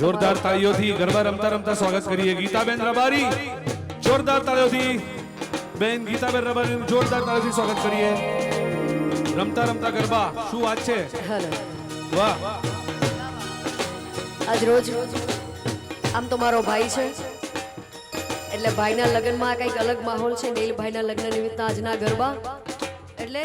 જોરદાર તાળીઓથી ગરબા રમતા રમતા સ્વાગત કરીએ ગીતાબેન રબારી. જોરદાર તાળીઓથી બેન ગીતાબેન રબારી જોરદાર તાળીઓથી સ્વાગત કરીએ. રમતા રમતા ગરબા શું વાત છે? વાહ. આજ રોજ આમ તો મારો ભાઈ છે. એટલે ભાઈના લગ્નમાં કંઈક અલગ માહોલ છે. નીલભાઈના લગ્ન નિમિત્ત આજના ગરબા. એટલે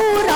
ஊர்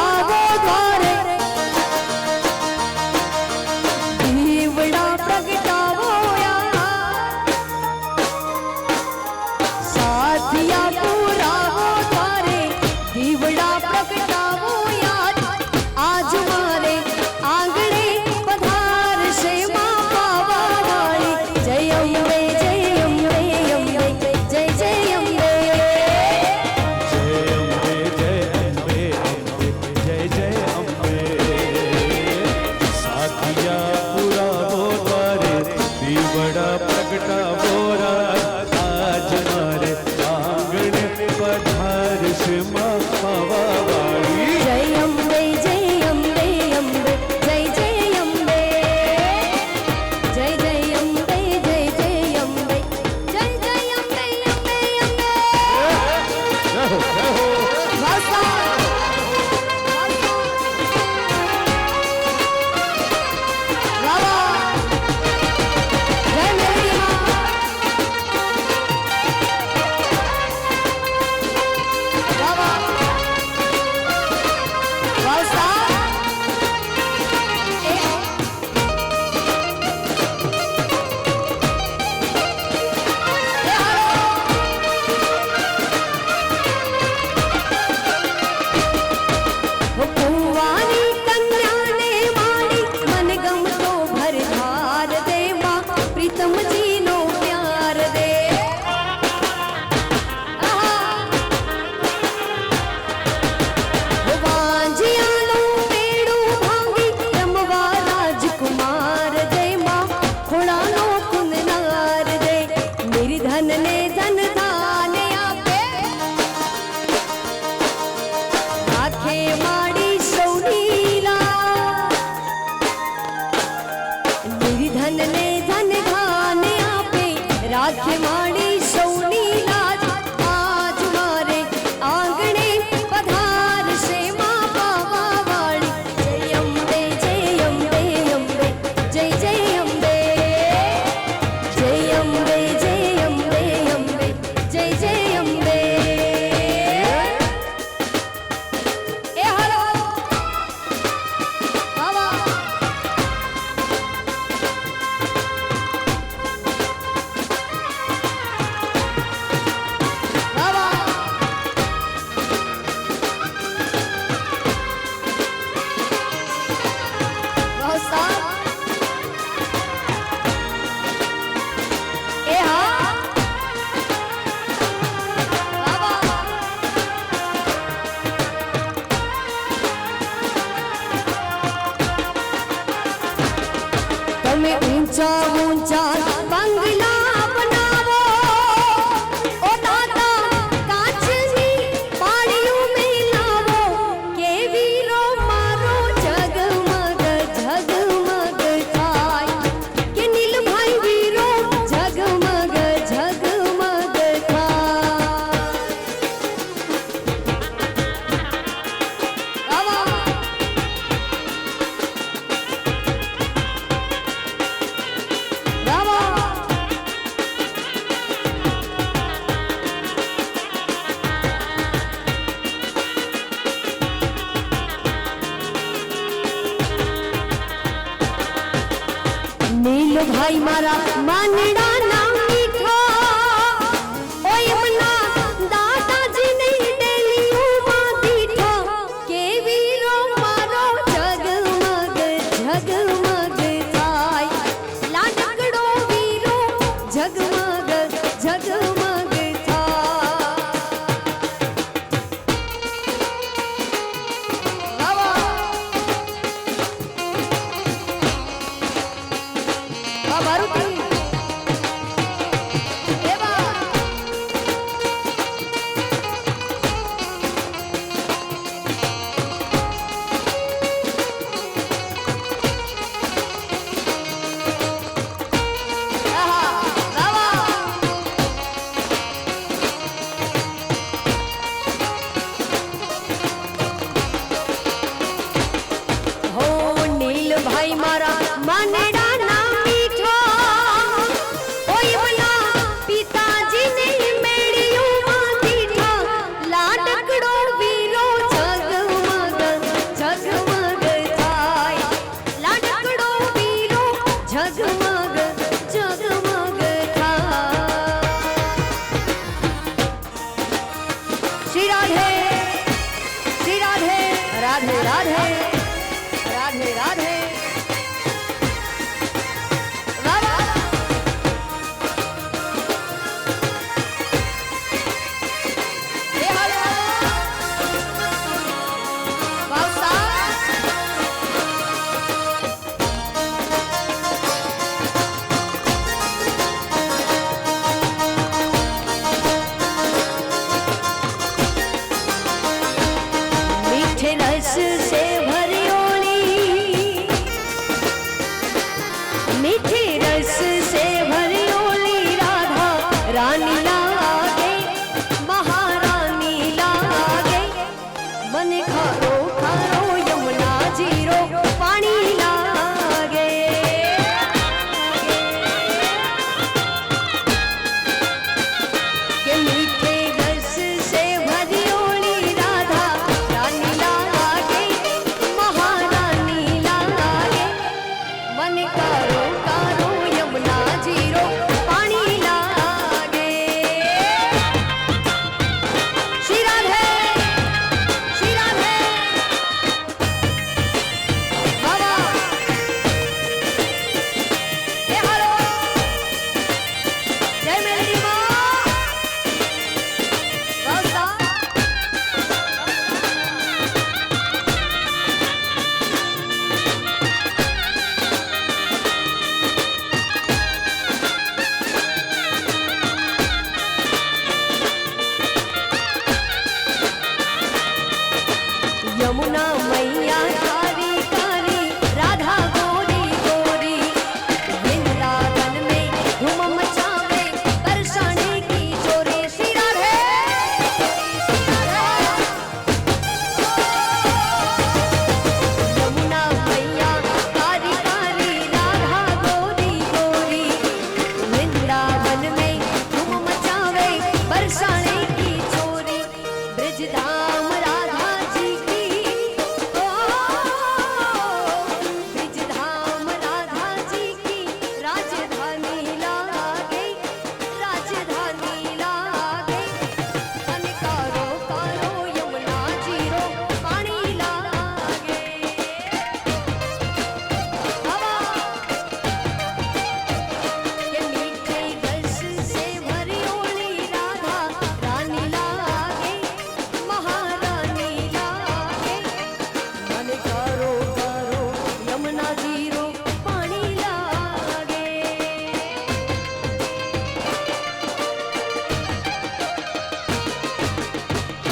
ভাই মারা মানডা